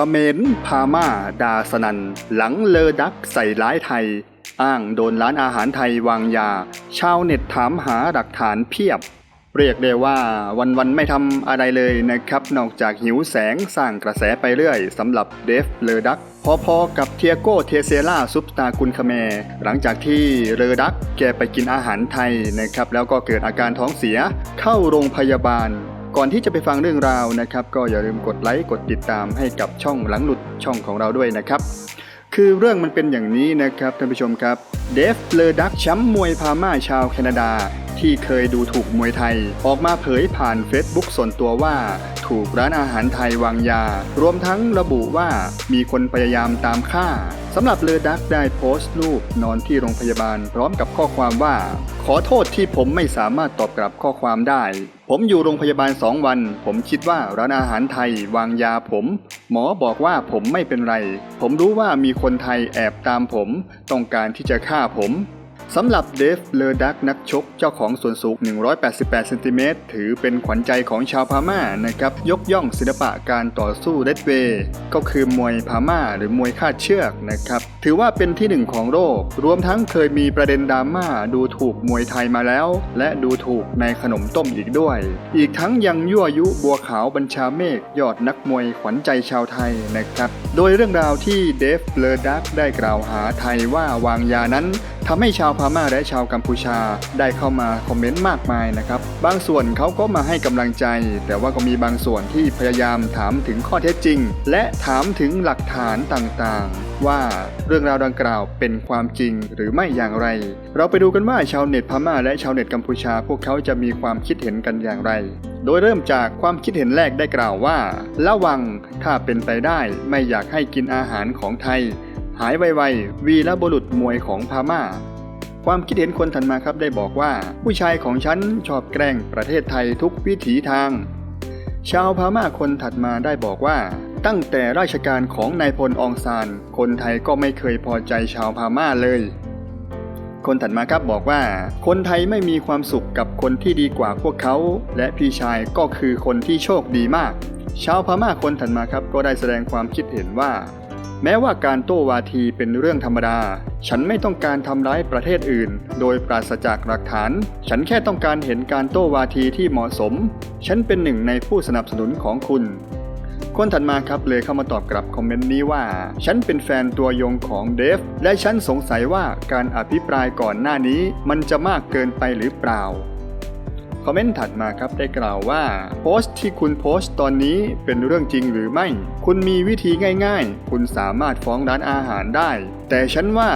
ขเมรพาม่าดาสนัน หลังเลอดักใส่ร้ายไทย อ้างโดนร้านอาหารไทยวางยา ชาวเน็ตถามหาหลักฐานเพียบ เรียกได้ว่าวันๆไม่ทำอะไรเลยนะครับ นอกจากหิวแสงสร้างกระแสไปเรื่อยสำหรับเดฟเลอดักพอๆกับเทียโกเทเซล่าซุปตากุนคาแมร์หลังจากที่เลอดักแกไปกินอาหารไทยนะครับ แล้วก็เกิดอาการท้องเสียเข้าโรงพยาบาล ก่อนที่จะไปฟังเรื่องราวนะครับ ก็อย่าลืมกดไลค์กดติดตามให้กับช่องหลังหลุดช่องของเราด้วยนะครับ คือเรื่องมันเป็นอย่างนี้นะครับท่านผู้ชมครับเดฟเลอดักแชมป์มวยพาม่าชาวแคนาดา ที่เคยดูถูกมวยไทย ออกมาเผยผ่าน Facebook ส่วนตัวว่า ถูกร้านอาหารไทยวางยา รวมทั้งระบุว่ามีคนพยายามตามฆ่าสำหรับเลอดักได้โพสต์รูปนอนที่โรงพยาบาลพร้อมกับข้อความว่า ขอโทษที่ผมไม่สามารถตอบกลับข้อความได้ ผมอยู่โรงพยาบาลสองวัน ผมคิดว่าร้านอาหารไทยวางยาผม หมอบอกว่าผมไม่เป็นไร ผมรู้ว่ามีคนไทยแอบตามผม ต้องการที่จะฆ่าผม สำหรับเดฟเลอดักนักชกเจ้าของส่วนสูง 188 เซนติเมตรถือเป็นขวัญใจของชาวพม่านะครับ ยกย่องศิลปะการต่อสู้เดดเวย์ก็คือมวยพม่าหรือมวยคาดเชือกนะครับ ถือว่าเป็นที่หนึ่งของโลก รวมทั้งเคยมีประเด็นดราม่าดูถูกมวยไทยมาแล้ว และดูถูกในขนมต้มอีกด้วย อีกทั้งยังยั่วยุบัวขาวบัญชาเมฆยอดนักมวยขวัญใจชาวไทยนะครับ โดยเรื่องราวที่เดฟเลอดักได้กล่าวหาไทยว่าวางยานั้น ทำให้ชาวพม่าและชาวกัมพูชาได้เข้ามาคอมเมนต์มากมายนะครับ บางส่วนเขาก็มาให้กำลังใจ แต่ว่าก็มีบางส่วนที่พยายามถามถึงข้อเท็จจริง และถามถึงหลักฐานต่างๆ ว่าเรื่องราวดังกล่าวเป็นความจริงหรือไม่อย่างไร เราไปดูกันว่าชาวเน็ตพม่าและชาวเน็ตกัมพูชา พวกเขาจะมีความคิดเห็นกันอย่างไร โดยเริ่มจากความคิดเห็นแรกได้กล่าวว่า ระวังถ้าเป็นไปได้ไม่อยากให้กินอาหารของไทย หายไวๆวีรบุรุษมวยของพาม่า ความคิดเห็นคนถัดมาครับได้บอกว่า ผู้ชายของฉันชอบแกล้งประเทศไทยทุกวิถีทาง ชาวพาม่าคนถัดมาได้บอกว่า ตั้งแต่ราชการของนายพลอองซาน คนไทยก็ไม่เคยพอใจชาวพาม่าเลย คนถัดมาครับบอกว่า คนไทยไม่มีความสุขกับคนที่ดีกว่าพวกเขา และพี่ชายก็คือคนที่โชคดีมากชาวพม่าคนถัดมาครับก็ได้แสดงความคิดเห็นว่า แม้ว่าการโต้วาทีเป็นเรื่องธรรมดา ฉันไม่ต้องการทำร้ายประเทศอื่น โดยปราศจากหลักฐาน ฉันแค่ต้องการเห็นการโต้วาทีที่เหมาะสม ฉันเป็นหนึ่งในผู้สนับสนุนของคุณ คนถัดมาครับเลยเข้ามาตอบกลับคอมเมนต์นี้ว่า ฉันเป็นแฟนตัวยงของเดฟ และฉันสงสัยว่าการอภิปรายก่อนหน้านี้ มันจะมากเกินไปหรือเปล่า คอมเมนต์ถัดมาครับได้กล่าวว่าโพสต์ที่คุณโพสต์ตอนนี้เป็นเรื่องจริงหรือไม่ คุณมีวิธีง่ายๆ คุณสามารถฟ้องร้านอาหารได้ แต่ฉันว่า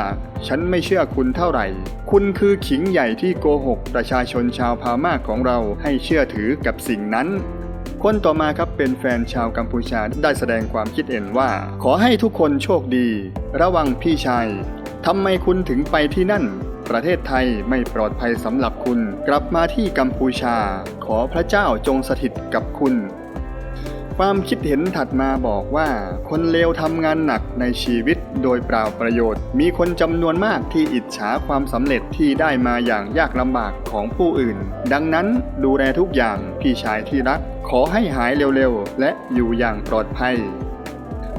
ฉันไม่เชื่อคุณเท่าไหร่ คุณคือขิงใหญ่ที่โกหก ประชาชนชาวพม่าของเราให้เชื่อถือกับสิ่งนั้นคนต่อมาครับเป็นแฟนชาวกัมพูชาได้แสดงความคิดเห็นว่า ขอให้ทุกคนโชคดี ระวังพี่ชายทำไมคุณถึงไปที่นั่น ประเทศไทยไม่ปลอดภัยสำหรับคุณ กลับมาที่กัมพูชา ขอพระเจ้าจงสถิตกับคุณ ความคิดเห็นถัดมาบอกว่า คนเลวทำงานหนักในชีวิตโดยเปล่าประโยชน์ มีคนจำนวนมากที่อิจฉาความสำเร็จที่ได้มาอย่างยากลำบากของผู้อื่น ดังนั้นดูแลทุกอย่างพี่ชายที่รัก ขอให้หายเร็วๆ และอยู่อย่างปลอดภัย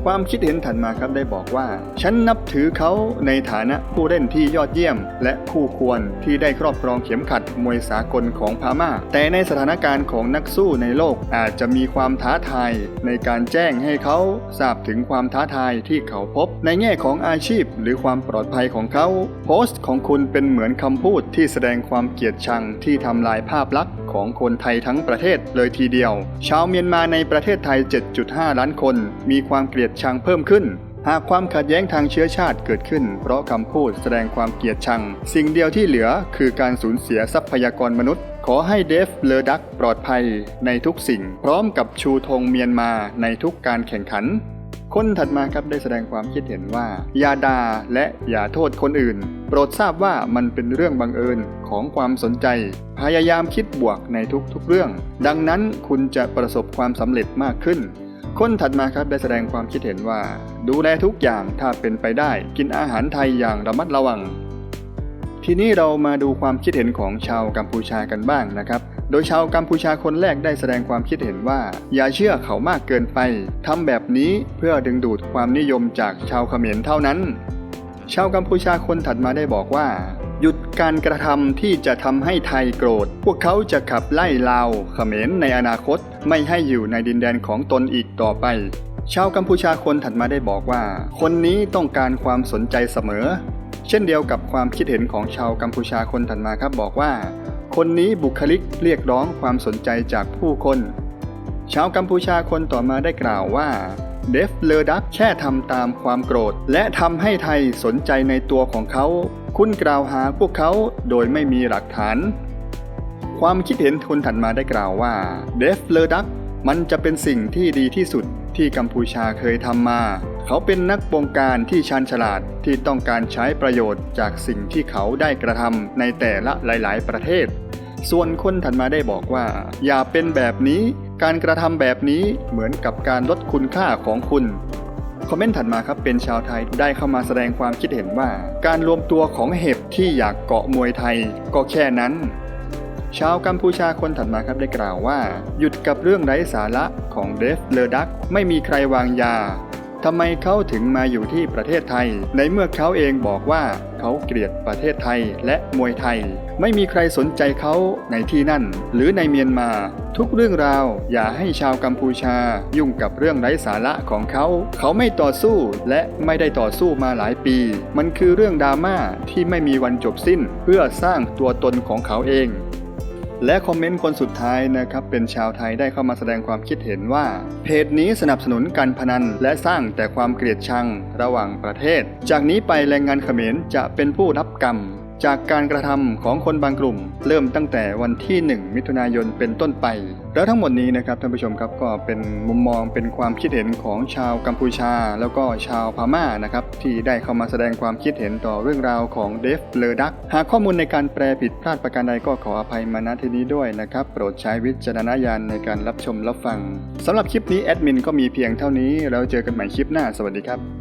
ความคิดเห็นถัดมาครับได้บอกว่า ฉันนับถือเขาในฐานะผู้เล่นที่ยอดเยี่ยม และคู่ควรที่ได้ครอบครองเข็มขัดมวยสากลของพาม่า แต่ในสถานการณ์ของนักสู้ในโลกอาจจะมีความท้าทายในการแจ้งให้เขาทราบถึงความท้าทายที่เขาพบ ในแง่ของอาชีพหรือความปลอดภัยของเขา โพสต์ของคุณเป็นเหมือนคำพูดที่แสดงความเกลียดชังที่ทำลายภาพลักษณ์ ของคนไทยทั้งประเทศเลยทีเดียว ชาวเมียนมาในประเทศไทย 7.5 ล้านคน มีความเกลียดชังเพิ่มขึ้นหากความขัดแย้งทางเชื้อชาติเกิดขึ้น เพราะคำพูดแสดงความเกลียดชัง สิ่งเดียวที่เหลือคือการสูญเสียทรัพยากรมนุษย์ ขอให้เดฟเลอดักปลอดภัยในทุกสิ่ง พร้อมกับชูธงเมียนมาในทุกการแข่งขัน คนถัดมาครับได้แสดงความคิดเห็นว่า อย่าด่าและอย่าโทษคนอื่น โปรดทราบว่ามันเป็นเรื่องบังเอิญของความสนใจ พยายามคิดบวกในทุกๆเรื่อง ดังนั้นคุณจะประสบความสำเร็จมากขึ้นคนถัดมาครับได้แสดงความคิดเห็นว่า ดูแลทุกอย่างถ้าเป็นไปได้ กินอาหารไทยอย่างระมัดระวัง ทีนี้เรามาดูความคิดเห็นของชาวกัมพูชากันบ้างนะครับ โดยชาวกัมพูชาคนแรกได้แสดงความคิดเห็นว่า อย่าเชื่อเขามากเกินไปทำแบบนี้เพื่อดึงดูดความนิยมจากชาวเขมรเท่านั้น ชาวกัมพูชาคนถัดมาได้บอกว่า หยุดการกระทำที่จะทำให้ไทยโกรธ พวกเขาจะขับไล่ลาวเขมรในอนาคตไม่ให้อยู่ในดินแดนของตนอีกต่อไปชาวกัมพูชาคนถัดมาได้บอกว่า คนนี้ต้องการความสนใจเสมอ เช่นเดียวกับความคิดเห็นของชาวกัมพูชาคนถัดมาครับบอกว่า คนนี้บุคลิกเรียกร้องความสนใจจากผู้คน ชาวกัมพูชาคนต่อมาได้กล่าวว่าเดฟเลอดักแค่ทำตามความโกรธ และทำให้ไทยสนใจในตัวของเขา คุณกล่าวหาพวกเขาโดยไม่มีหลักฐาน ความคิดเห็นคนถัดมาได้กล่าวว่าเดฟเลอดักมันจะเป็นสิ่งที่ดีที่สุดที่กัมพูชาเคยทำมา เขาเป็นนักบงการที่ชาญฉลาดที่ต้องการใช้ประโยชน์จากสิ่งที่เขาได้กระทำในแต่ละหลาย ๆ ประเทศ ส่วนคนถัดมาได้บอกว่า อย่าเป็นแบบนี้การกระทำแบบนี้เหมือนกับการลดคุณค่าของคุณคอมเมนต์ถัดมาครับเป็นชาวไทยได้เข้ามาแสดงความคิดเห็นว่า การรวมตัวของเห็บที่อยากเกาะมวยไทยก็แค่นั้น ชาวกัมพูชาคนถัดมาครับได้กล่าวว่า หยุดกับเรื่องไร้สาระของเดฟเลอดักไม่มีใครวางยา ทำไมเขาถึงมาอยู่ที่ประเทศไทย ในเมื่อเขาเองบอกว่าเขาเกลียดประเทศไทยและมวยไทย ไม่มีใครสนใจเขาในที่นั่น หรือในเมียนมา ทุกเรื่องราวอย่าให้ชาวกัมพูชา ยุ่งกับเรื่องไร้สาระของเขา เขาไม่ต่อสู้และไม่ได้ต่อสู้มาหลายปี มันคือเรื่องดราม่าที่ไม่มีวันจบสิ้น เพื่อสร้างตัวตนของเขาเอง และคอมเมนต์คนสุดท้ายนะครับเป็นชาวไทยได้เข้ามาแสดงความคิดเห็นว่า เพจนี้สนับสนุนการพนันและสร้างแต่ความเกลียดชังระหว่างประเทศ จากนี้ไปแรงงานเขมรจะเป็นผู้รับกรรม จากการกระทำของคนบางกลุ่ม เริ่มตั้งแต่วันที่ 1 มิถุนายนเป็นต้นไป แล้วทั้งหมดนี้นะครับท่านผู้ชมครับก็เป็นมุมมองเป็นความคิดเห็นของชาวกัมพูชา แล้วก็ชาวพม่านะครับที่ได้เข้ามาแสดงความคิดเห็นต่อเรื่องราวของเดฟเลอดักหากข้อมูลในการแปลผิดพลาดประการใดก็ขออภัยมาณที่นี้ด้วยนะครับ โปรดใช้วิจารณญาณในการรับชมรับฟังสำหรับคลิปนี้แอดมินก็มีเพียงเท่านี้แล้วเจอกันใหม่คลิปหน้าสวัสดีครับ